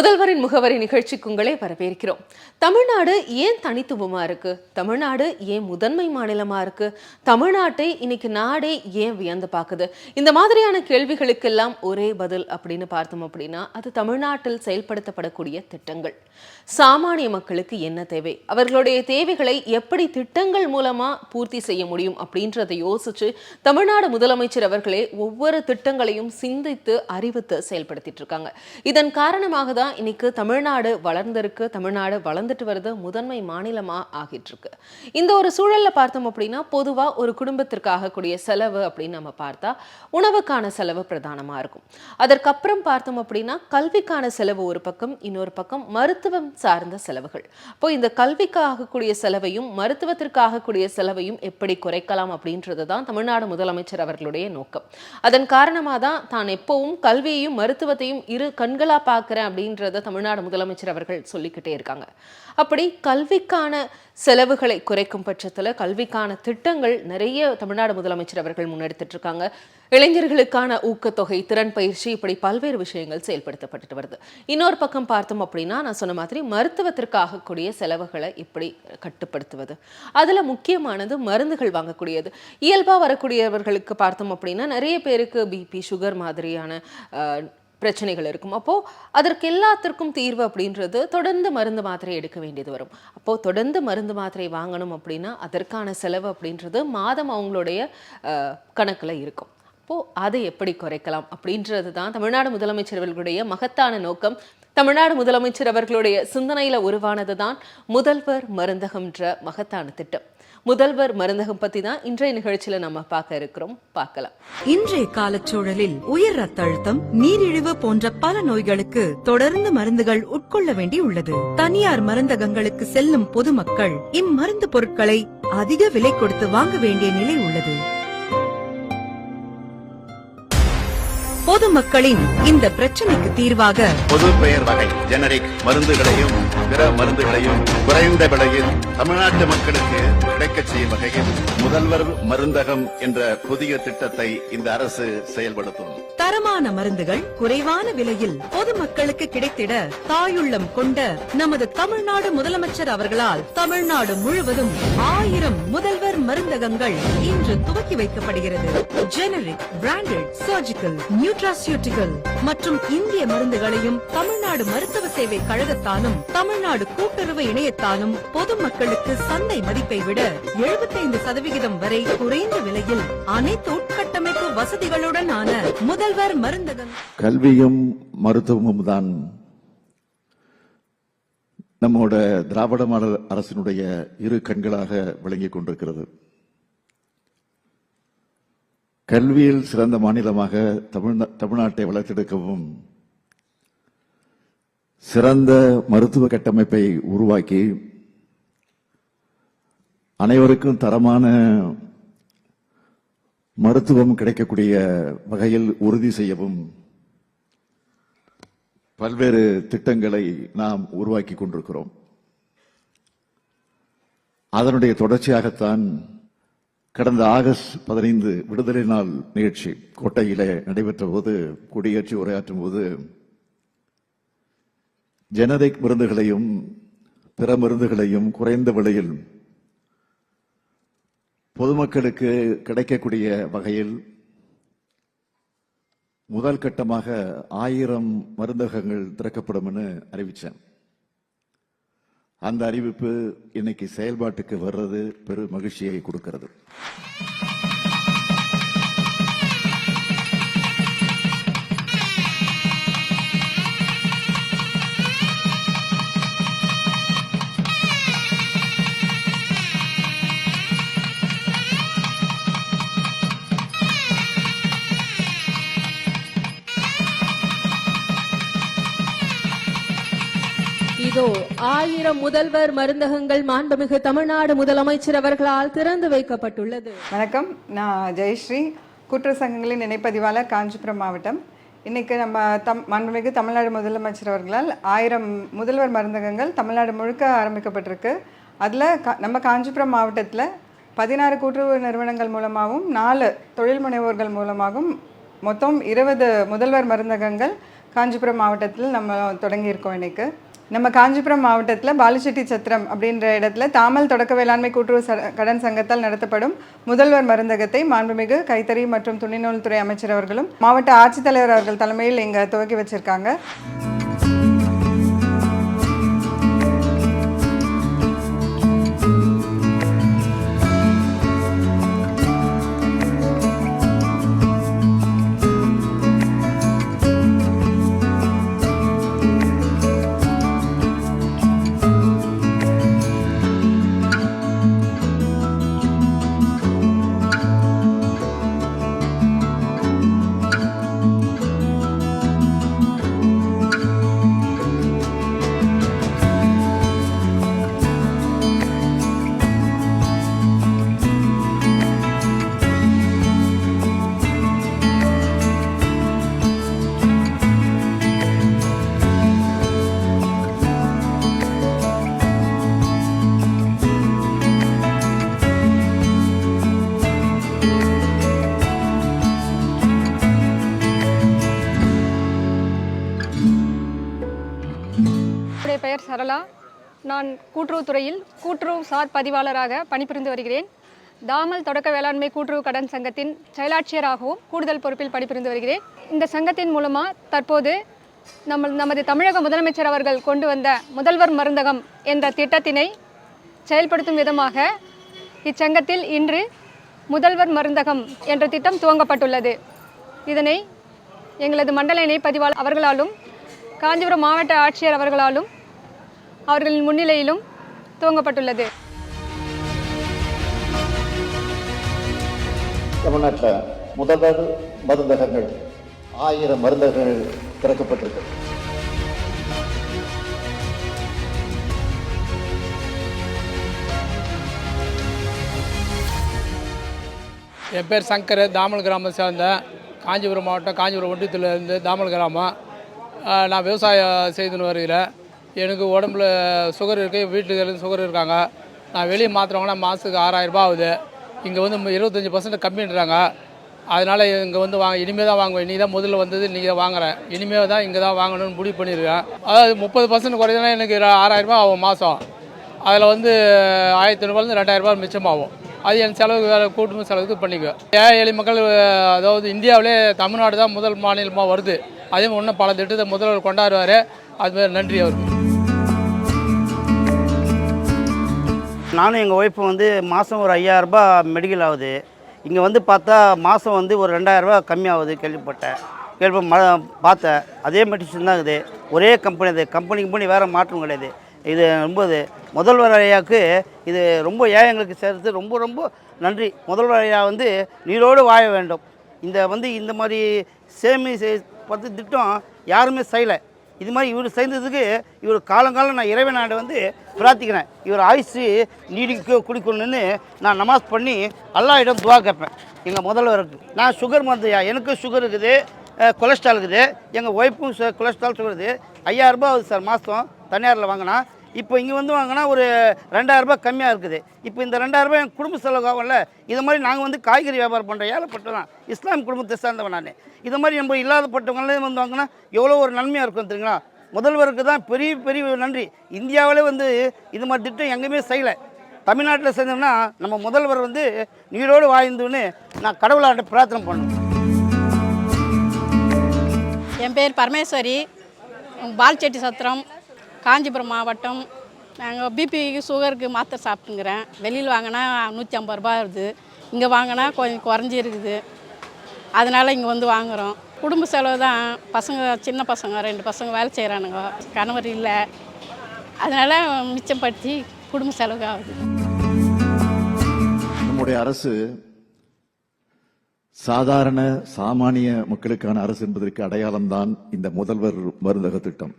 முதல்வரின் முகவரி நிகழ்ச்சிக்கு உங்களை வரவேற்கிறோம். தமிழ்நாடு ஏன் தனித்துவமா இருக்கு? தமிழ்நாடு ஏன் முதன்மை மாநிலமா இருக்கு? தமிழ்நாட்டை இன்னைக்கு நாடே ஏன் வியந்து பார்க்குது? இந்த மாதிரியான கேள்விகளுக்கெல்லாம் ஒரே பதில் அப்படின்னு பார்த்தோம் அப்படின்னா அது தமிழ்நாட்டில் செயல்படுத்தப்படக்கூடிய திட்டங்கள். சாமானிய மக்களுக்கு என்ன தேவை? அவர்களுடைய தேவைகளை எப்படி திட்டங்கள் மூலமா பூர்த்தி செய்ய முடியும் அப்படின்றத யோசிச்சு தமிழ்நாடு முதலமைச்சர் அவர்களே ஒவ்வொரு திட்டங்களையும் சிந்தித்து அறிவித்து செயல்படுத்திட்டு இருக்காங்க. இதன் காரணமாக தான் இன்னைக்கு தமிழ்நாடு வளர்ந்திருக்கு தமிழ்நாடு வளர்ந்துட்டு வருது முதன்மை மாநிலமா ஆகிட்டு இருக்கு. இந்த ஒரு சூழல்ல பார்த்தோம் அப்படின்னா பொதுவா ஒரு குடும்பத்திற்காக கூடிய செலவு அப்படின்னு நம்ம பார்த்தா உணவுக்கான செலவு பிரதானமா இருக்கும். அதற்கப்புறம் பார்த்தோம் அப்படின்னா கல்விக்கான செலவு ஒரு பக்கம் இன்னொரு பக்கம் மருத்துவம் சார்ந்த செலவுகள். அப்போ இந்த கல்விக்கு செலவையும் மருத்துவத்திற்கு செலவையும் எப்படி குறைக்கலாம் அப்படின்றது தான் தமிழ்நாடு முதலமைச்சர் அவர்களுடைய நோக்கம். அதன் காரணமாக தான் தான் எப்பவும் கல்வியையும் மருத்துவத்தையும் இரு கண்களா பார்க்குறேன் அப்படின்றத தமிழ்நாடு முதலமைச்சர் அவர்கள் சொல்லிக்கிட்டே இருக்காங்க. அப்படி கல்விக்கான செலவுகளை குறைக்கும் பட்சத்தில் கல்விக்கான திட்டங்கள் நிறைய தமிழ்நாடு முதலமைச்சர் அவர்கள் முன்னெடுத்துட்டு இருக்காங்க இளைஞர்களுக்கான ஊக்கத்தொகை திறன் பயிற்சி இப்படி பல்வேறு விஷயங்கள் செயல்படுத்தப்பட்டுட்டு வருது. இன்னொரு பக்கம் பார்த்தோம் அப்படின்னா நான் சொன்ன மாதிரி மருத்துவத்திற்கு ஆகக்கூடிய செலவுகளை இப்படி கட்டுப்படுத்துவது. அதில் முக்கியமானது மருந்துகள் வாங்கக்கூடியது. இயல்பாக வரக்கூடியவர்களுக்கு பார்த்தோம் அப்படின்னா நிறைய பேருக்கு பிபி சுகர் மாதிரியான பிரச்சனைகள் இருக்கும். அப்போது அதற்கு எல்லாத்திற்கும் தீர்வு அப்படின்றது தொடர்ந்து மருந்து மாத்திரை எடுக்க வேண்டியது வரும். அப்போது தொடர்ந்து மருந்து மாத்திரை வாங்கணும் அப்படின்னா அதற்கான செலவு அப்படின்றது மாதம் அவங்களுடைய கணக்கில் இருக்கும். அப்போது அதை எப்படி குறைக்கலாம் அப்படின்றது தான் தமிழ்நாடு முதலமைச்சர் அவர்களுடைய மகத்தான நோக்கம். தமிழ்நாடு முதலமைச்சர் அவர்களுடைய சிந்தனையில் உருவானது தான் முதல்வர் மருந்தகம்ன்ற மகத்தான திட்டம். முதல்வர் மருந்தகம் பத்தி தான் இன்றைய நிகழ்ச்சியில நம்ம பார்க்க இருக்கிறோம். பார்க்கலாம். இன்றைய காலச்சூழலில் உயர் ரத்த அழுத்தம் நீரிழிவு போன்ற பல நோய்களுக்கு தொடர்ந்து மருந்துகள் உட்கொள்ள வேண்டி உள்ளது. தனியார் மருந்தகங்களுக்கு செல்லும் பொதுமக்கள் இம்மருந்து பொருட்களை அதிக விலை கொடுத்து வாங்க வேண்டிய நிலை உள்ளது. பொதுமக்களின் இந்த பிரச்சனைக்கு தீர்வாக பொது பெயர் வகை ஜெனரிக் மருந்துகளையும் பிற மருந்துகளையும் குறைந்த விலையில் தமிழ்நாட்டு மக்களுக்கு கிடைக்கச் செய்யும் வகையில் முதல்வர் மருந்தகம் என்ற புதிய திட்டத்தை இந்த அரசு செயல்படுத்தும். தரமான மருந்துகள் குறைவான விலையில் பொதுமக்களுக்கு கிடைத்திட தாயுள்ளம் கொண்ட நமது தமிழ்நாடு முதலமைச்சர் அவர்களால் தமிழ்நாடு முழுவதும் ஆயிரம் முதல்வர் மருந்தகங்கள் இன்று துவக்கி வைக்கப்படுகிறது. ஜெனரிக் பிராண்டட் சர்ஜிக்கல் நியூட்ராசியூட்டிக்கல் மற்றும் இந்திய மருந்துகளையும் தமிழ்நாடு மருத்துவ சேவை கழகத்தாலும் தமிழ்நாடு கூட்டுறவு இணையத்தாலும் பொதுமக்களுக்கு சந்தை மதிப்பை விட 75% சதவிகிதம் வரை குறைந்த விலையில் அனைத்து உட்கட்டமைப்பு வசதிகளுடன் ஆன முதல்வர் மருந்தகம். கல்வியும் மருத்துவமும் தான் நம்மோட திராவிட மாடல் அரசினுடைய இரு கண்களாக விளங்கிக் கொண்டிருக்கிறது. கல்வியில் சிறந்த மாநிலமாக தமிழ்நா- தமிழ்நாட்டை வளர்த்தெடுக்கவும் சிறந்த மருத்துவ கட்டமைப்பை உருவாக்கி அனைவருக்கும் தரமான மருத்துவம் கிடைக்கக்கூடிய வகையில் உறுதி செய்யவும் பல்வேறு திட்டங்களை நாம் உருவாக்கி கொண்டிருக்கிறோம். அதனுடைய தொடர்ச்சியாகத்தான் கடந்த ஆகஸ்ட் பதினைந்து விடுதலை நாள் நிகழ்ச்சி கோட்டையிலே நடைபெற்ற போது கொடியேற்றி உரையாற்றும் போது ஜெனரிக் மருந்துகளையும் பிற மருந்துகளையும் குறைந்த விலையில் பொதுமக்களுக்கு கிடைக்கக்கூடிய வகையில் முதல் கட்டமாக ஆயிரம் மருந்தகங்கள் திறக்கப்படும் அறிவிச்சேன். அந்த அறிவிப்பு இன்னைக்கு செயல்பாட்டுக்கு வர்றது பெரு மகிழ்ச்சியை கொடுக்கிறது. இதோ ஆயிரம் முதல்வர் மருந்தகங்கள் மாண்புமிகு தமிழ்நாடு முதலமைச்சர் அவர்களால் திறந்து வைக்கப்பட்டுள்ளது. வணக்கம். நான் ஜெயஸ்ரீ குற்ற சங்கங்களின் இணைப்பதிவாளர் காஞ்சிபுரம் மாவட்டம். இன்னைக்கு நம்ம தம் மாண்புமிகு தமிழ்நாடு முதலமைச்சர் அவர்களால் ஆயிரம் முதல்வர் மருந்தகங்கள் தமிழ்நாடு முழுக்க ஆரம்பிக்கப்பட்டிருக்கு. அதில் கா நம்ம காஞ்சிபுரம் மாவட்டத்தில் பதினாறு கூட்டுறவு நிறுவனங்கள் மூலமாகவும் நாலு தொழில் முனைவோர்கள் மூலமாகவும் மொத்தம் இருபது முதல்வர் மருந்தகங்கள் காஞ்சிபுரம் மாவட்டத்தில் நம்ம தொடங்கியிருக்கோம் இன்னைக்கு. நம்ம காஞ்சிபுரம் மாவட்டத்தில் பாலுச்செட்டி சத்திரம் அப்படின்ற இடத்துல தாமல் தொடக்க வேளாண்மை கூட்டுறவு ச- கடன் சங்கத்தால் நடத்தப்படும் முதல்வர் மருந்தகத்தை மாண்புமிகு கைத்தறி மற்றும் துணிநூல் துறை அமைச்சர் அவர்களும் மாவட்ட ஆட்சித்தலைவர் அவர்கள் தலைமையில் இங்கே துவக்கி வச்சிருக்காங்க. சரளா. நான் கூட்டுறவுத்துறையில் கூட்டுறவு சார் பதிவாளராக பணிபுரிந்து வருகிறேன். தாமல் தொடக்க வேளாண்மை கூட்டுறவு கடன் சங்கத்தின் செயலாட்சியராகவும் கூடுதல் பொறுப்பில் பணிபுரிந்து வருகிறேன். இந்த சங்கத்தின் மூலமாக தற்போது நம்ம நமது தமிழக முதலமைச்சர் அவர்கள் கொண்டு வந்த முதல்வர் மருந்தகம் என்ற திட்டத்தினை செயல்படுத்தும் விதமாக இச்சங்கத்தில் இன்று முதல்வர் மருந்தகம் என்ற திட்டம் துவங்கப்பட்டுள்ளது. இதனை எங்களது மண்டல இணை பதிவாளர் அவர்களாலும் காஞ்சிபுரம் மாவட்ட ஆட்சியர் அவர்களாலும் அவர்களின் முன்னிலையிலும் துவங்கப்பட்டுள்ளது. தமிழ்நாட்டில் முதல்வர் மருந்தகங்கள் ஆயிரம் மருந்தகங்கள் திறக்கப்பட்டிருக்கு. என் பேர் சங்கர் தாமல் கிராமத்தை சேர்ந்தேன் காஞ்சிபுரம் மாவட்டம் காஞ்சிபுரம் ஒன்றியத்தில் இருந்து தாமல் கிராமம். நான் விவசாயம் செய்துன்னு வருகிறேன். எனக்கு உடம்புல சுகர் இருக்குது வீட்டுக்கு சுகர் இருக்காங்க. நான் வெளியே மாத்திரவாங்கன்னா மாதத்துக்கு ஆறாயிரம் ரூபாய் ஆகுது. இங்கே வந்து இருபத்தஞ்சி பர்சன்ட் கம்மின்றாங்க அதனால் இங்கே வந்து வாங்க இனிமேல் தான் வாங்குவேன். நீ தான் முதல்ல வந்தது இன்றைக்கி தான் வாங்குறேன். இனிமேல் தான் இங்கே தான் வாங்கணும்னு முடிவு பண்ணியிருக்கேன் அதாவது முப்பது பர்சன்ட் குறையுதுன்னா எனக்கு ஆறாயிரம் ரூபாய் ஆகும் மாதம் அதில் வந்து ஆயிரத்தி ஐநூறுபாலேருந்து ரெண்டாயிரரூபா மிச்சமாகும். அது என் செலவுக்கு வேறு கூட்டுமை செலவுக்கு பண்ணிக்குவேன். ஏழை எளி மக்கள் அதாவது இந்தியாவிலே தமிழ்நாடு தான் முதல் மாநிலமாக வருது. அதே மாதிரி இன்னும் பல திட்டத்தை முதல்வர் கொண்டாடுவார். அதுமாதிரி நன்றி அவருக்கு. நானும் எங்கள் ஒய்ஃபும் வந்து மாதம் ஒரு ஐயாயிரரூபா மெடிக்கல் ஆகுது. இங்கே வந்து பார்த்தா மாதம் வந்து ஒரு ரெண்டாயிரரூபா கம்மியாகுது கேள்விப்பட்டேன். கேள்வி ம பார்த்தேன். அதே மெடிசன் தான் இருக்குது. ஒரே கம்பெனி அது. கம்பெனி கம்பெனி வேறு மாற்றம் கிடையாது. இது ரொம்ப இது. முதல்வர் ஐயாவுக்கு இது ரொம்ப ஏழைங்களுக்கு சேர்த்து ரொம்ப ரொம்ப நன்றி. முதல்வர் ஐயா வந்து நீரோடு வாழ வேண்டும். இந்த வந்து இந்த மாதிரி சேமி செய்- பத்து திட்டம் யாருமே செய்யலை. இது மாதிரி இவர் சேர்ந்ததுக்கு இவர் காலங்காலம் நான் இறைவனாண்ட வந்து பிரார்த்திக்கிறேன். இவர் ஆயுசு நீடிக்க குடிக்கணும்னு நான் நமாஸ் பண்ணி அல்லாஹிடம் துவா கேட்பேன். எங்கள் முதல்வருக்கு. நான் சுகர் மருந்துயா? எனக்கு சுகர் இருக்குது. கொலஸ்ட்ரால் இருக்குது. எங்கள் ஒய்ஃபும் சு- கொலஸ்ட்ரால் சுகர் இருக்குது. ஐயாயிரரூபா ஆகுது சார் மாதம் தனியாரில் வாங்கினா இப்போ இங்கே வந்து வாங்கினா ஒரு ரெண்டாயிரரூபா கம்மியாக இருக்குது. இப்போ இந்த ரெண்டாயிரரூபா என் குடும்ப செலவாகும்ல இது மாதிரி நாங்கள் வந்து காய்கறி வியாபாரம் பண்ணுறோம் ஏழைப்பட்டதான் இஸ்லாம் குடும்பத்தை சேர்ந்தவன் நான். இது மாதிரி நம்ம இல்லாதப்பட்டவங்களே வந்து வாங்கினா எவ்வளோ ஒரு நன்மையாக இருக்கும் தெரியுங்களா? முதல்வருக்கு தான் பெரிய பெரிய நன்றி. இந்தியாவிலே வந்து இது மாதிரி திட்டம் எங்கேயுமே செய்யலை. தமிழ்நாட்டில் செஞ்சோம்னா நம்ம முதல்வர் வந்து நீரோடு வாழ்ந்துன்னு நான் கடவுளாண்ட பிரார்த்தனை பண்ணேன் என் பேர் பரமேஸ்வரி. பால்செட்டி சத்திரம். காஞ்சிபுரம் மாவட்டம். நாங்கள் பிபிக்கு சுகருக்கு மாத்திரை சாப்பிட்டுங்கிறேன். வெளியில் வாங்கினா நூற்றி ஐம்பது ரூபா வருது. இங்கே வாங்கினா கொஞ்சம் குறைஞ்சி இருக்குது. அதனால் இங்கே வந்து வாங்குகிறோம் குடும்ப செலவு தான். பசங்க சின்ன பசங்க ரெண்டு பசங்க வேலை செய்கிறானுங்க கணவர் இல்லை. அதனால் மிச்சப்படுத்தி குடும்ப செலவு ஆகுது. நம்முடைய அரசு சாதாரண சாமானிய மக்களுக்கான அரசு என்பதற்கு அடையாளம்தான் இந்த முதல்வர் மருந்தக திட்டம்.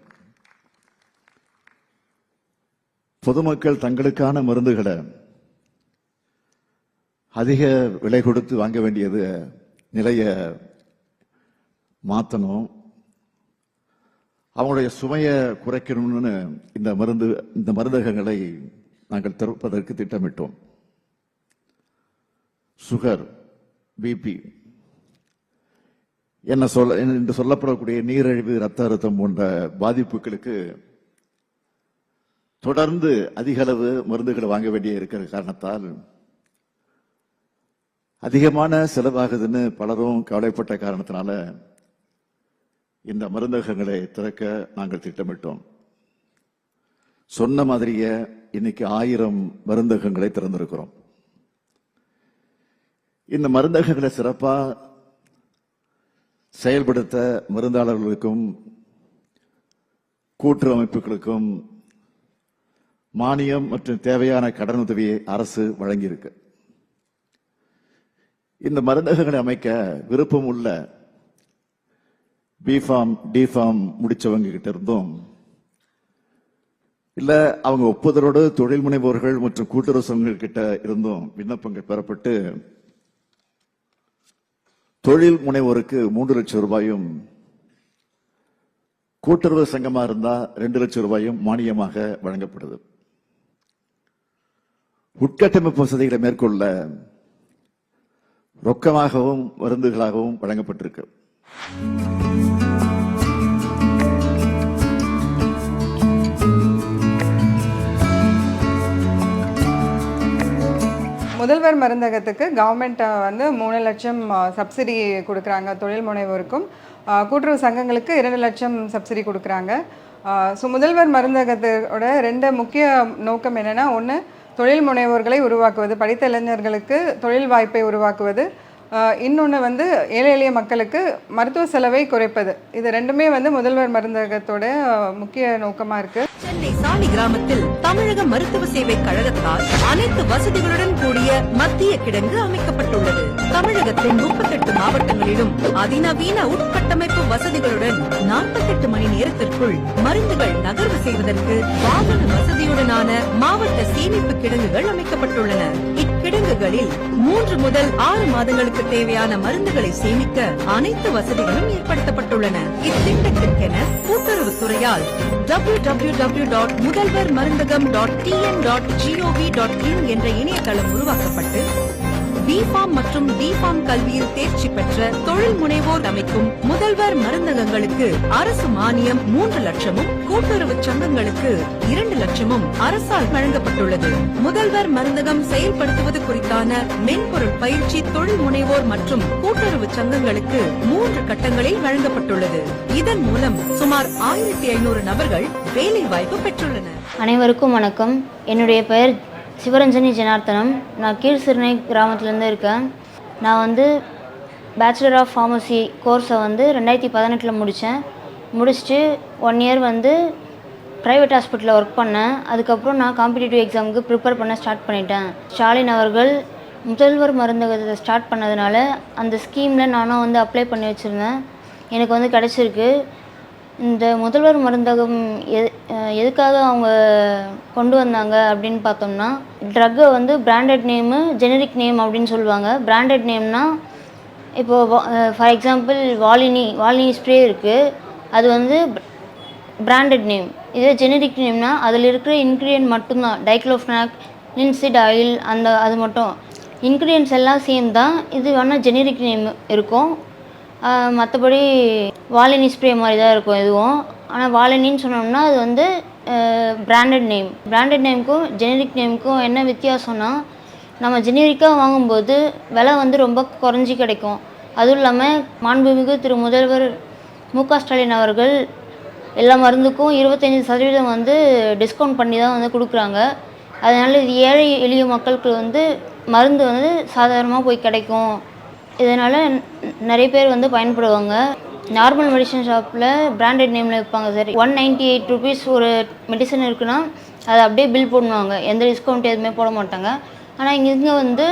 பொதுமக்கள் தங்களுக்கான மருந்துகளை அதிக விலை கொடுத்து வாங்க வேண்டியது நிலைய மாற்றணும் அவங்களுடைய சுமையை குறைக்கணும்னு இந்த மருந்து இந்த மருந்தகங்களை நாங்கள் திறப்பதற்கு திட்டமிட்டோம். சுகர் பிபி என்ன சொல்ல என்று சொல்லப்படக்கூடிய நீரிழிவு ரத்த அழுத்தம் போன்ற பாதிப்புகளுக்கு தொடர்ந்து அதிக அளவு மருந்துகளை வாங்க வேண்டிய இருக்கிற காரணத்தால் அதிகமான செலவாகுதுன்னு பலரும் கவலைப்பட்ட காரணத்தினால இந்த மருந்தகங்களை திறக்க நாங்கள் திட்டமிட்டோம். சொன்ன மாதிரியே இன்னைக்கு ஆயிரம் மருந்தகங்களை திறந்திருக்கிறோம். இந்த மருந்தகங்களை சிறப்பா செயல்படுத்த மருந்தாளர்களுக்கும் கூட்டுறவு அமைப்புகளுக்கும் மானியம் மற்றும் தேவையான கடனுதவியை அரசு வழங்கியிருக்கு. இந்த மருந்தகங்களை அமைக்க விருப்பம் உள்ள பிஃபார்ம் டிஃபார்ம் முடிச்சவங்க கிட்ட இருந்தும். இல்ல அவங்க ஒப்புதலோடு தொழில் முனைவோர்கள் மற்றும் கூட்டுறவு சங்கங்கள் கிட்ட இருந்தும். விண்ணப்பங்கள் பெறப்பட்டு தொழில் முனைவோருக்கு மூன்று லட்சம் ரூபாயும் கூட்டுறவு சங்கமா இருந்தா ரெண்டு லட்சம் ரூபாயும் மானியமாக வழங்கப்படுது. உட்கட்டமைப்பு வசதிகளை மேற்கொள்ள ரொக்கமாகவும் மருந்துகளாகவும் வழங்கப்பட்டிருக்கு. முதல்வர் மருந்தகத்துக்கு கவர்மெண்ட் வந்து மூணு லட்சம் சப்சிடி கொடுக்குறாங்க தொழில் முனைவோருக்கும். கூட்டுறவு சங்கங்களுக்கு இரண்டு லட்சம் சப்சிடி கொடுக்குறாங்க. ஸோ முதல்வர் மருந்தகத்தோட ரெண்டு முக்கிய நோக்கம் என்னென்னா ஒன்று தொழில் முனைவோர்களை உருவாக்குவது படித்த இளைஞர்களுக்கு தொழில் வாய்ப்பை உருவாக்குவது இன்னொன்று வந்து ஏழை எளிய மக்களுக்கு மருத்துவ செலவை குறைப்பது. இது ரெண்டுமே வந்து முதல்வர் மருந்தகத்தோட முக்கிய நோக்கமாக இருக்குது சென்னை சாலி கிராமத்தில் தமிழக மருத்துவ சேவை கழகத்தால் அனைத்து வசதிகளுடன் கூடிய மத்திய கிடங்கு அமைக்கப்பட்டுள்ளது. தமிழகத்தின் முப்பத்தெட்டு மாவட்டங்களிலும் அதிநவீன உட்கட்டமைப்பு வசதிகளுடன் நாற்பத்தெட்டு மணி நேரத்திற்குள் மருந்துகள் நகர்வு செய்வதற்கு வாகன வசதியுடனான மாவட்ட சேமிப்பு கிடங்குகள் அமைக்கப்பட்டுள்ளன. கிடங்குகளில் மூன்று முதல் ஆறு மாதங்களுக்கு தேவையான மருந்துகளை சேமிக்க அனைத்து வசதிகளும் ஏற்படுத்தப்பட்டுள்ளன. இத்திட்டத்திற்கென கூட்டுறவுத்துறையால் டபிள்யூ டபிள்யூ டபிள்யூ டாட் முதல்வர் மருந்தகம் dot TN dot GOV dot in என்ற இணையதளம் உருவாக்கப்பட்டு பிஃபார்ம் மற்றும் டிஃபார்ம் கல்வியில் தேர்ச்சி பெற்ற தொழில் முனைவோர் அமைக்கும் முதல்வர் மருந்தகங்களுக்கு அரசு மானியம் மூன்று லட்சமும் கூட்டுறவு சங்கங்களுக்கு இரண்டு லட்சமும் அரசால் வழங்கப்பட்டுள்ளது. முதல்வர் மருந்தகம் செயல்படுத்துவது குறித்தான மென்பொருள் பயிற்சி தொழில் முனைவோர் மற்றும் கூட்டுறவு சங்கங்களுக்கு மூன்று கட்டங்களில் வழங்கப்பட்டுள்ளது. இதன் மூலம் சுமார் ஆயிரத்தி ஐநூறு நபர்கள் வேலை வாய்ப்பு பெற்றுள்ளனர். அனைவருக்கும் வணக்கம். என்னுடைய பெயர் சிவரஞ்சனி ஜனார்த்தனம். நான் கீழ் சிறுனை கிராமத்துலேருந்து இருக்கேன். நான் வந்து பேச்சுலர் ஆஃப் ஃபார்மசி கோர்ஸை வந்து ரெண்டாயிரத்தி பதினெட்டில் முடித்தேன் முடிச்சுட்டு ஒன் இயர் வந்து ப்ரைவேட் ஹாஸ்பிட்டலில் ஒர்க் பண்ணேன். அதுக்கப்புறம் நான் காம்படிட்டிவ் எக்ஸாமுக்கு ப்ரிப்பேர் பண்ண ஸ்டார்ட் பண்ணிட்டேன். ஸ்டாலின் அவர்கள் முதல்வர் மருந்தகத்தை ஸ்டார்ட் பண்ணதுனால அந்த ஸ்கீமில் நானும் வந்து அப்ளை பண்ணி வச்சுருந்தேன். எனக்கு வந்து கிடச்சிருக்கு. இந்த முதல்வர் மருந்தகம் எது எதுக்காக அவங்க கொண்டு வந்தாங்க அப்படின்னு பார்த்தோம்னா ட்ரக்கை வந்து பிராண்டட் நேமு ஜெனரிக் நேம் அப்படின்னு சொல்லுவாங்க. பிராண்டட் நேம்னா இப்போது for example Volini Volini spray இருக்குது அது வந்து பிராண்டட் நேம் இதே ஜெனரிக் நேம்னா அதில் இருக்கிற இன்க்ரீடியன்ட் மட்டும்தான். டைக்ளோஃப்னாக் லின்சிட் ஆயில் அந்த அது மட்டும். இன்க்ரீடியன்ட்ஸ் எல்லாம் சேம் தான் இது வேணால் ஜெனரிக் நேம் இருக்கும். மற்றபடி வாலினி ஸ்ப்ரே மாதிரி தான் இருக்கும் இதுவும் ஆனால் வாலினின்னு சொன்னோம்னா அது வந்து பிராண்டட் நேம் பிராண்டட் நேமுக்கும் ஜெனரிக் நேமுக்கும் என்ன வித்தியாசம்னா நம்ம ஜெனரிக்காக வாங்கும்போது விலை வந்து ரொம்ப குறைஞ்சி கிடைக்கும். அதுவும் இல்லாமல் மாண்புமிகு திரு முதல்வர் மு க ஸ்டாலின் அவர்கள் எல்லா மருந்துக்கும் இருபத்தஞ்சி சதவீதம் வந்து டிஸ்கவுண்ட் பண்ணி தான் வந்து கொடுக்குறாங்க. அதனால் இது ஏழை எளிய மக்களுக்கு வந்து மருந்து வந்து சாதாரணமாக போய் கிடைக்கும். இதனால் நிறைய பேர் வந்து பயன்படுவாங்க. நார்மல் மெடிசன் ஷாப்பில் பிராண்டட் நேமில் விற்பாங்க sir. One ninety eight rupees ஒரு மெடிசன் இருக்குன்னா அதை அப்படியே பில் பண்ணுவாங்க எந்த டிஸ்கவுண்ட் எதுவுமே போட மாட்டாங்க. ஆனால் இங்கே இங்கே வந்து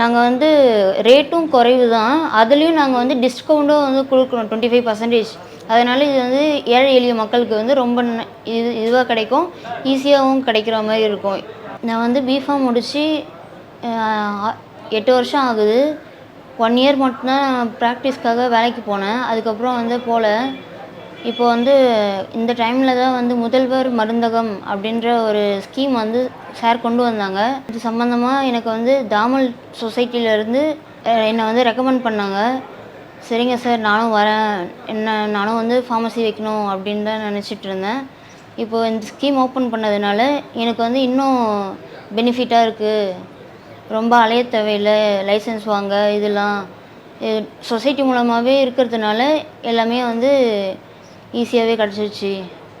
நாங்கள் வந்து ரேட்டும் குறைவு தான் அதுலேயும் நாங்கள் வந்து டிஸ்கவுண்ட்டும் வந்து கொடுக்குறோம் டுவெண்ட்டி ஃபைவ் பர்சன்டேஜ் அதனால் இது வந்து ஏழை எளிய மக்களுக்கு வந்து ரொம்ப இது இதுவாக கிடைக்கும். ஈஸியாகவும் கிடைக்கிற மாதிரி இருக்கும். நான் வந்து பிஃபார்ம் முடித்து எட்டு வருஷம் ஆகுது. ஒன் இயர் மட்டும்தான் ப்ராக்டிஸ்க்காக வேலைக்கு போனேன். அதுக்கப்புறம் வந்து போகல இப்போ வந்து இந்த டைமில் தான் வந்து முதல்வர் மருந்தகம் அப்படின்ற ஒரு ஸ்கீம் வந்து சார் கொண்டு வந்தாங்க. இது சம்மந்தமாக எனக்கு வந்து தாமல் சொசைட்டியிலேருந்து என்னை வந்து ரெக்கமெண்ட் பண்ணாங்க. சரிங்க சார் நானும் வரேன். என்ன நானும் வந்து ஃபார்மசி வைக்கணும் அப்படின்னு தான் நினச்சிட்டு இருந்தேன். இப்போது இந்த ஸ்கீம் ஓப்பன் பண்ணதுனால எனக்கு வந்து இன்னும் பெனிஃபிட்டாக இருக்குது ரொம்ப அலைய தேவையில்லை லைசன்ஸ் வாங்க இதெல்லாம். சொசைட்டி மூலமாகவே இருக்கிறதுனால எல்லாமே வந்து ஈஸியாகவே கிடச்சிருச்சு.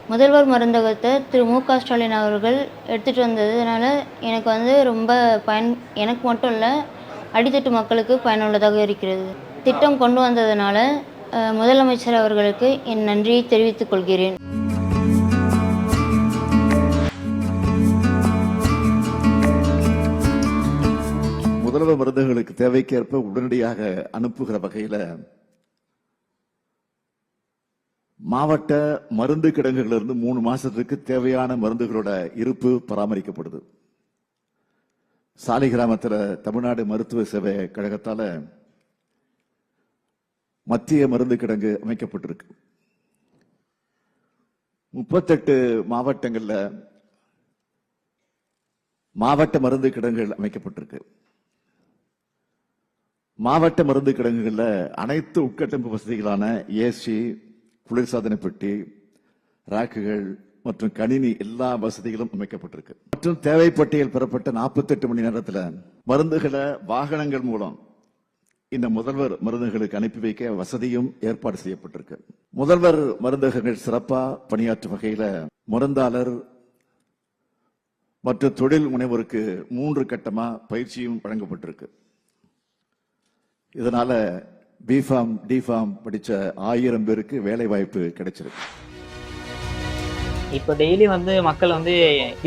முதல்வர் மருந்தகத்தை திரு மு க ஸ்டாலின் அவர்கள் எடுத்துகிட்டு வந்ததுனால எனக்கு வந்து ரொம்ப பயன் எனக்கு மட்டும் இல்லை அடித்தட்டு மக்களுக்கு பயனுள்ளதாக இருக்கிறது. திட்டம் கொண்டு வந்ததுனால முதலமைச்சர் அவர்களுக்கு என் நன்றியை தெரிவித்துக் கொள்கிறேன். முதல்வர் மருந்துகளுக்கு தேவைக்கேற்ப உடனடியாக அனுப்புகிற வகையில் மாவட்ட மருந்து கிடங்குகளிலிருந்து மூணு மாசத்துக்கு தேவையான மருந்துகளோட இருப்பு பராமரிக்கப்படுது. சாலை கிராமத்தில் தமிழ்நாடு மருத்துவ சேவை கழகத்தால மத்திய மருந்து கிடங்கு அமைக்கப்பட்டிருக்கு. முப்பத்தெட்டு மாவட்டங்களில் மாவட்ட மருந்து கிடங்குகள் அமைக்கப்பட்டிருக்கு. மாவட்ட மருந்து கிடங்குகளில் அனைத்து உட்கட்டமைப்பு வசதிகளான ஏசி குளிர்சாதன பெட்டி ராக்குகள் மற்றும் கணினி எல்லா வசதிகளும் அமைக்கப்பட்டிருக்கு. மற்றும் தேவைப்பட்டியல் பெறப்பட்ட 48 மணி நேரத்தில் மருந்துகளை வாகனங்கள் மூலம் இந்த முதல்வர் மருந்துகளுக்கு அனுப்பி வைக்க வசதியும் ஏற்பாடு செய்யப்பட்டிருக்கு. முதல்வர் மருந்தகங்கள் சிறப்பாக பணியாற்றும் வகையில் மருந்தாளர் மற்றும் தொழில் முனைவோருக்கு மூன்று கட்டமாக பயிற்சியும் வழங்கப்பட்டிருக்கு. இதனால பிஃபார்ம் டிஃபார்ம் படிச்ச ஆயிரம் பேருக்கு வேலை வாய்ப்பு கிடைச்சிருக்கு. இப்போ டெய்லி வந்து மக்கள் வந்து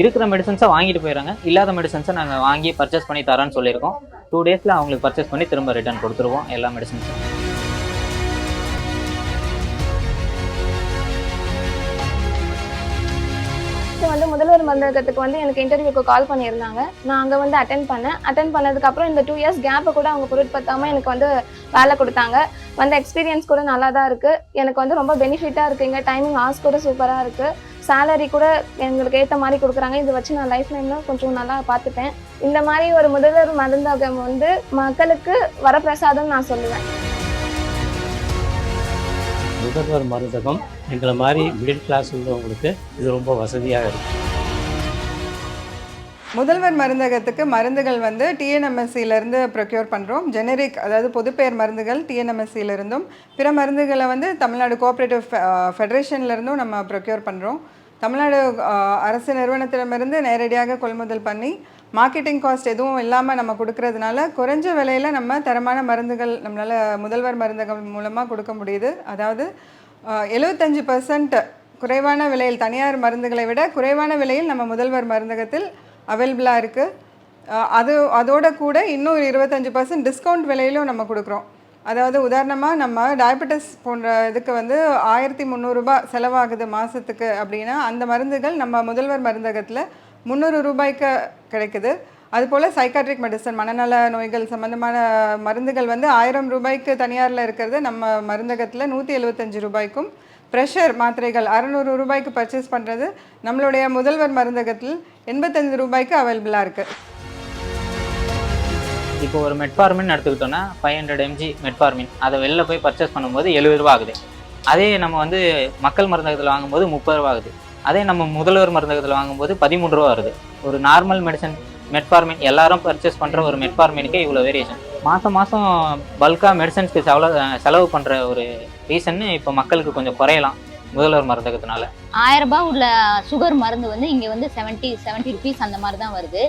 இருக்கிற மெடிசன்ஸை வாங்கிட்டு போயிடுறாங்க. இல்லாத மெடிசன்ஸை நாங்கள் வாங்கி பர்ச்சேஸ் பண்ணி தரோன்னு சொல்லியிருக்கோம். டூ டேஸில் அவங்களுக்கு பர்ச்சேஸ் பண்ணி திரும்ப ரிட்டர்ன் கொடுத்துருவோம். எல்லா மெடிசன்ஸும் இப்போ வந்து வந்து எனக்கு இன்டர்வியூக்கு கால் பண்ணியிருந்தாங்க. நான் அங்கே வந்து அட்டன் பண்ணேன். அட்டன் பண்ணதுக்கப்புறம் இந்த டூ இயர்ஸ் கேப்பை கூட அவங்க பொருட்படுத்தாமல் எனக்கு வந்து வேலை கொடுத்தாங்க. வந்த எக்ஸ்பீரியன்ஸ் கூட நல்லா தான் இருக்குது எனக்கு வந்து ரொம்ப பெனிஃபிட்டாக இருக்குங்க டைமிங் ஹார்ஸ் கூட சூப்பராக இருக்குது சேலரி கூட எங்களுக்கு ஏற்ற மாதிரி கொடுக்குறாங்க. இதை வச்சு நான் லைஃப்ல இன்னும் கொஞ்சம் நல்லா பார்த்துப்பேன். இந்த மாதிரி ஒரு முதல்வர் மருந்தகம் வந்து மக்களுக்கு வரப்பிரசாதம் நான் சொல்லுவேன். முதல்வர் மருந்தகம் எங்களை மாதிரி மிடில் கிளாஸ் உள்ளவங்களுக்கு இது ரொம்ப வசதியாக இருக்குது முதல்வர் மருந்தகத்துக்கு மருந்துகள் வந்து டிஎன்எம்எஸ்சியிலேருந்து ப்ரொக்யூர் பண்ணுறோம் ஜெனரிக் அதாவது பொதுப்பெயர் மருந்துகள் TNMSC பிற மருந்துகளை வந்து தமிழ்நாடு கோஆப்ரேட்டிவ் ஃபெடரேஷன்லேருந்தும் நம்ம ப்ரொக்யூர் பண்ணுறோம் தமிழ்நாடு அரசு நிறுவனத்திடமிருந்து நேரடியாக கொள்முதல் பண்ணி மார்க்கெட்டிங் காஸ்ட் எதுவும் இல்லாமல் நம்ம கொடுக்கறதுனால குறைஞ்ச விலையில் நம்ம தரமான மருந்துகள் நம்மளால் முதல்வர் மருந்தகம் மூலமாக கொடுக்க முடியுது. அதாவது எழுபத்தஞ்சு பர்சன்ட் குறைவான விலையில் தனியார் மருந்துகளை விட குறைவான விலையில் நம்ம முதல்வர் மருந்தகத்தில் அவைலபிளாக இருக்குது அது அதோட கூட இன்னும் ஒரு இருபத்தஞ்சி பர்சன்ட் டிஸ்கவுண்ட் விலையிலும் நம்ம கொடுக்குறோம். அதாவது உதாரணமாக நம்ம டயபெட்டிஸ் போன்ற இதுக்கு வந்து ஆயிரத்தி முந்நூறுரூபா செலவாகுது மாதத்துக்கு அப்படின்னா அந்த மருந்துகள் நம்ம முதல்வர் மருந்தகத்தில் முந்நூறு ரூபாய்க்கு கிடைக்குது. அதுபோல் சைக்காட்ரிக் மெடிசன் மனநல நோய்கள் சம்மந்தமான மருந்துகள் வந்து ஆயிரம் ரூபாய்க்கு தனியாரில் இருக்கிறது நம்ம மருந்தகத்தில் நூற்றி எழுபத்தஞ்சு ரூபாய்க்கும் ப்ரெஷர் மாத்திரைகள் அறநூறு ரூபாய்க்கு பர்ச்சேஸ் பண்ணுறது நம்மளுடைய முதல்வர் மருந்தகத்தில் எண்பத்தஞ்சு ரூபாய்க்கு அவைலபிளாக இருக்குது இப்போ ஒரு மெட்ஃபார்மின் எடுத்துக்கிட்டோம்னா ஃபைவ் ஹண்ட்ரட் எம்ஜி மெட்ஃபார்மின் அதை வெளில போய் பர்ச்சேஸ் பண்ணும்போது எழுபது ரூபா ஆகுது. அதே நம்ம வந்து மக்கள் மருந்தகத்தில் வாங்கும்போது முப்பது ரூபா ஆகுது. அதே நம்ம முதல்வர் மருந்தகத்தில் வாங்கும்போது பதிமூணு ரூபா வருது. ஒரு நார்மல் மெடிசன் மெட்ஃபார்மின் எல்லாரும் பர்ச்சேஸ் பண்ணுற ஒரு மெட்ஃபார்மினுக்கே இவ்வளோ வேரியேஷன் மாதம் மாதம் பல்காக மெடிசன்ஸ்க்கு செலவு செலவு பண்ணுற ஒரு ரீசன்னு இப்போ மக்களுக்கு கொஞ்சம் குறையலாம் முதல்வர் மருந்தகத்தினால. ஆயிரம் ரூபாய் உள்ள சுகர் மருந்து வந்து இங்கே வந்து செவன்ட்டி செவன்ட்டி ருபீஸ் அந்த மாதிரி தான் வருது.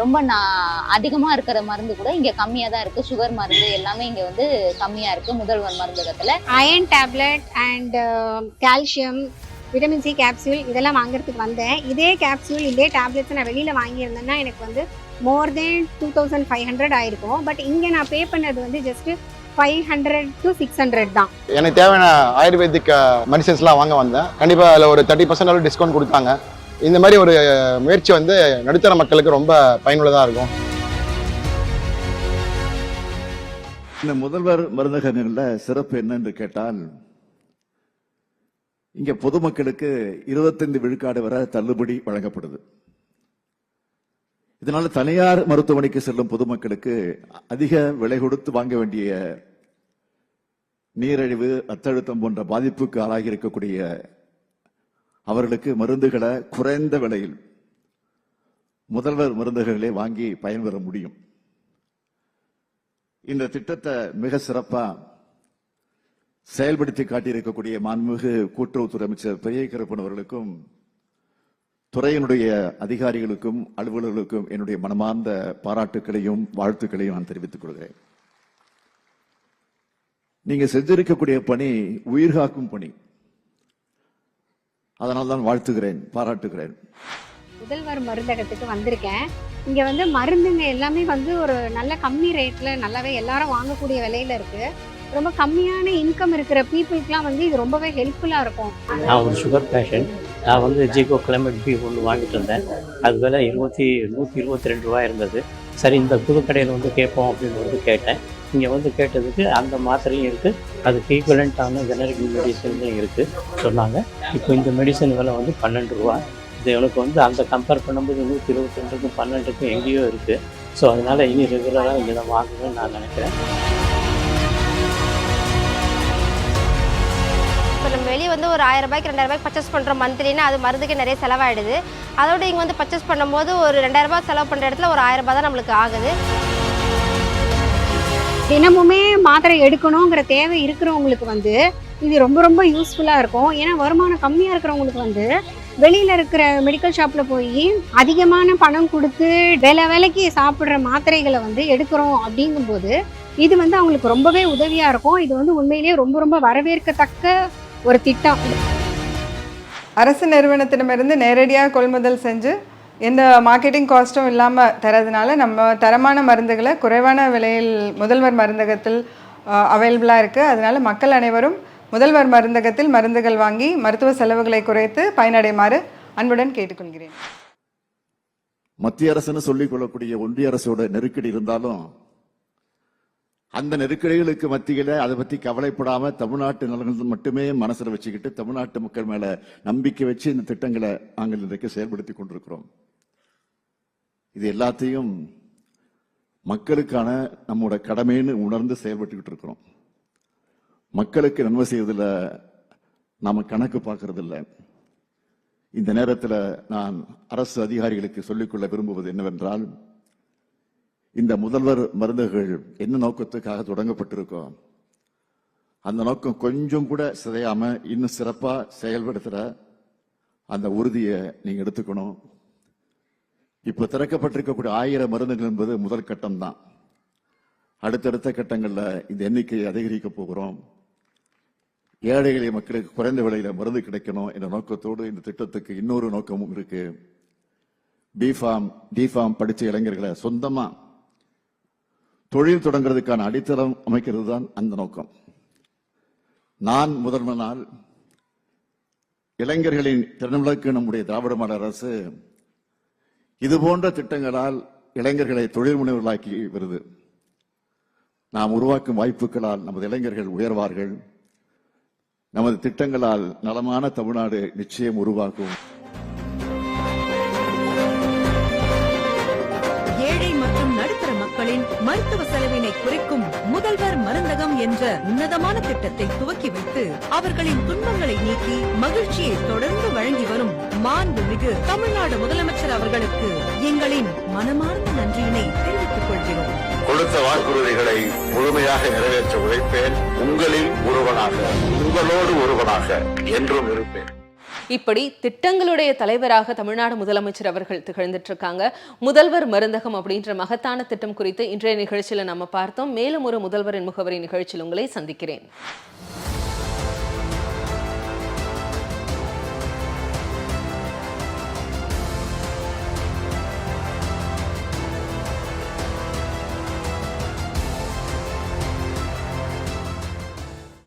ரொம்ப நான் அதிகமாக இருக்கிற மருந்து கூட இங்கே கம்மியாக தான் இருக்குது சுகர் மருந்து எல்லாமே இங்கே வந்து கம்மியாக இருக்குது முதல்வர் மருந்தகத்தில். Iron tablet and calcium vitamin C capsule இதெல்லாம் வாங்குறதுக்கு வந்தேன். இதே கேப்சூல் இதே டேப்லெட்ஸ் நான் வெளியில் வாங்கியிருந்தேன்னா எனக்கு வந்து more than two thousand five hundred ஆயிருக்கும். பட் இங்கே நான் பே பண்ணது வந்து just five hundred to six hundred தான். எனக்கு தேவையான ஆயுர்வேதிக் மெடிசன்ஸ்லாம் வாங்க வந்தேன். கண்டிப்பாக அதில் ஒரு தேர்ட்டி பர்சன்ட் அளவு டிஸ்கவுண்ட் கொடுத்தாங்க. இந்த மாதிரி ஒரு முயற்சி வந்து நடுத்தர மக்களுக்கு ரொம்ப பயனுள்ளதாக இருக்கும். இந்த முதல்வர் மருந்தகங்கள்ல சிறப்பு என்னன்னு கேட்டால் இங்க பொதுமக்களுக்கு 25 விழுக்காடு வரை தள்ளுபடி வழங்கப்படுது. இதனால தனியார் மருத்துவமனைக்கு செல்லும் பொதுமக்களுக்கு அதிக விலை கொடுத்து வாங்க வேண்டிய நீரிழிவு அத்தழுத்தம் போன்ற பாதிப்புக்கு ஆளாகி இருக்கக்கூடிய அவர்களுக்கு மருந்துகளை குறைந்த விலையில் முதல்வர் மருந்துகளை வாங்கி பயன்பெற முடியும். இந்த திட்டத்தை மிக சிறப்பாக செயல்படுத்தி காட்டியிருக்கக்கூடிய மாண்புமிகு கூட்டுறவுத்துறை அமைச்சர் பெரிய கருப்பன் அவர்களுக்கும் துறையினுடைய அதிகாரிகளுக்கும் அலுவலர்களுக்கும் என்னுடைய மனமார்ந்த பாராட்டுக்களையும் வாழ்த்துக்களையும் நான் தெரிவித்துக் கொள்கிறேன். நீங்க செஞ்சிருக்கக்கூடிய பணி உயிர்காக்கும் பணி. அதனால் தான் வாழ்த்துகிறேன் பாராட்டுகிறேன். முதல்வர் மருந்தகத்துக்கு வந்திருக்கேன். இங்கே வந்து மருந்துங்க எல்லாமே வந்து ஒரு நல்ல கம்மி ரேட்டில் நல்லாவே எல்லாரும் வாங்கக்கூடிய விலையில இருக்கு. ரொம்ப கம்மியான இன்கம் இருக்கிற பீப்புளுக்குலாம் வந்து இது ரொம்பவே ஹெல்ப்ஃபுல்லாக இருக்கும். நான் ஒரு சுகர் பேஷண்ட் நான் வந்து ஜிகோ கிளைமேட் பி ஒன்று வாங்கிட்டு இருந்தேன் அது விலை இருபத்தி நூற்றி இருபத்தி ரெண்டு ரூபா இருந்தது. சரி இந்த புது கடையில் வந்து கேட்போம் அப்படின்னு வந்து கேட்டேன். இங்கே வந்து கேட்டதுக்கு அந்த மாத்திரையும் இருக்குது அதுக்கு ஈக்குவலண்ட்டான ஜெனரிக் மெடிசன்லையும் இருக்குது சொன்னாங்க. இப்போ இந்த மெடிசன் விலை வந்து பன்னெண்டு ரூபா. இது எனக்கு வந்து அந்த கம்பேர் பண்ணும்போது நூற்றி இருபத்தி ரெண்டுக்கும் பன்னெண்டுக்கும் எங்கேயோ இருக்குது ஸோ அதனால் இனி ரெகுலராக இங்கே தான் வாங்கணும்னு நான் நினைக்கிறேன். வெளியே வந்து ஒரு ஆயிரம் ரூபாய்க்கு ரெண்டாயிரம் ரூபாய்க்கு பர்ச்சேஸ் பண்ணுறோம் மந்த்லின்னா அது மருந்துக்கு நிறைய செலவாயிடுது. அதோட இங்கே வந்து பர்ச்சேஸ் பண்ணும்போது ஒரு ரெண்டாயிரம் ரூபாய் செலவு பண்ணுற இடத்துல ஒரு ஆயிரம் ரூபாய் தான் நம்மளுக்கு ஆகுது. தினமுமே மாத்திரை எடுக்கணுங்கிற தேவை இருக்கிறவங்களுக்கு வந்து இது ரொம்ப ரொம்ப யூஸ்ஃபுல்லாக இருக்கும். ஏன்னா வருமானம் கம்மியாக இருக்கிறவங்களுக்கு வந்து வெளியில் இருக்கிற மெடிக்கல் ஷாப்பில் போய் அதிகமான பணம் கொடுத்து வேலை வேலைக்கு சாப்பிட்ற மாத்திரைகளை வந்து எடுக்கிறோம் அப்படிங்கும்போது இது வந்து அவங்களுக்கு ரொம்பவே உதவியாக இருக்கும். இது வந்து உண்மையிலேயே ரொம்ப ரொம்ப வரவேற்கத்தக்க ஒரு திட்டம். அரசு நிறுவனத்திடமிருந்து நேரடியாக கொள்முதல் செஞ்சு எந்த மார்க்கெட்டிங் காஸ்ட்டும் இல்லாமல் தரதுனால நம்ம தரமான மருந்துகளை குறைவான விலையில் முதல்வர் மருந்தகத்தில் அவைலபிளாக இருக்குது அதனால மக்கள் அனைவரும் முதல்வர் மருந்தகத்தில் மருந்துகள் வாங்கி மருத்துவ செலவுகளை குறைத்து பயனடைமாறு அன்புடன் கேட்டுக்கொள்கிறேன். மத்திய அரசுன்னு சொல்லிக் கொள்ளக்கூடிய ஒன்றிய அரசோட நெருக்கடி இருந்தாலும் அந்த நெருக்கடிகளுக்கு மத்தியில் அதை பத்தி கவலைப்படாம தமிழ்நாட்டு நலன்கள் மட்டுமே மனசுல வச்சுக்கிட்டு தமிழ்நாட்டு மக்கள் மேல நம்பிக்கை வச்சு இந்த திட்டங்களை நாங்கள் இன்றைக்கு செயல்படுத்தி கொண்டிருக்கிறோம். இது எல்லாத்தையும் மக்களுக்கான நம்மோட கடமைன்னு உணர்ந்து செயல்பட்டுக்கிட்டு இருக்கிறோம். மக்களுக்கு நன்மை செய்வதில் நாம கணக்கு பார்க்கறது இந்த நேரத்தில் நான் அரசு அதிகாரிகளுக்கு சொல்லிக்கொள்ள விரும்புவது என்னவென்றால் இந்த முதல்வர் மருந்துகள் என்ன நோக்கத்துக்காக தொடங்கப்பட்டிருக்கோ அந்த நோக்கம் கொஞ்சம் கூட சிதையாம இன்னும் சிறப்பாக செயல்படுத்துகிற அந்த உறுதியை நீங்க எடுத்துக்கணும். இப்போ திறக்கப்பட்டிருக்கக்கூடிய ஆயிரம் மருந்துகள் என்பது முதல் கட்டம் தான். அடுத்தடுத்த கட்டங்களில் இந்த எண்ணிக்கையை அதிகரிக்க போகிறோம். ஏழை எளிய மக்களுக்கு குறைந்த விலையில மருந்து கிடைக்கணும் என்ற நோக்கத்தோடு இந்த திட்டத்துக்கு இன்னொரு நோக்கமும் இருக்கு. பிஃபார்ம் டிஃபார்ம் படித்த இளைஞர்களை சொந்தமாக தொழில் தொடங்குறதுக்கான அடித்தளம் அமைக்கிறது தான் அந்த நோக்கம். நான் முதன்மனால் இளைஞர்களின் திறன்களுக்கு நம்முடைய திராவிட மாடல் அரசு இது போன்ற திட்டங்களால் இளைஞர்களை தொழில் முனைவர்களாக்கி வருது. நாம் உருவாக்கும் வாய்ப்புகளால் நமது இளைஞர்கள் உயர்வார்கள். நமது திட்டங்களால் நலமான தமிழ்நாடு நிச்சயம் உருவாகும். என்ற உன்னதமான திட்டத்தை துவக்கி வைத்து அவர்களின் துன்பங்களை நீக்கி மகிழ்ச்சியை தொடர்ந்து வழங்கி வரும் மாண்புமிகு தமிழ்நாடு முதலமைச்சர் அவர்களுக்கு எங்களின் மனமார்ந்த நன்றியினை தெரிவித்துக் கொள்கிறோம். கொடுத்த வாக்குறுதிகளை முழுமையாக நிறைவேற்ற உழைப்பேன். உங்களில் ஒருவனாக உங்களோடு ஒருவனாக என்றும் இருப்பேன். இப்படி திட்டங்களுடைய தலைவராக தமிழ்நாடு முதலமைச்சர் அவர்கள் திகழ்ந்துட்டு இருக்காங்க முதல்வர் மருந்தகம் அப்படின்ற மகத்தான திட்டம் குறித்து இன்றைய நிகழ்ச்சியில நம்ம பார்த்தோம். மேலும் ஒரு முதல்வரின் முகவரி நிகழ்ச்சியில் உங்களை சந்திக்கிறேன்.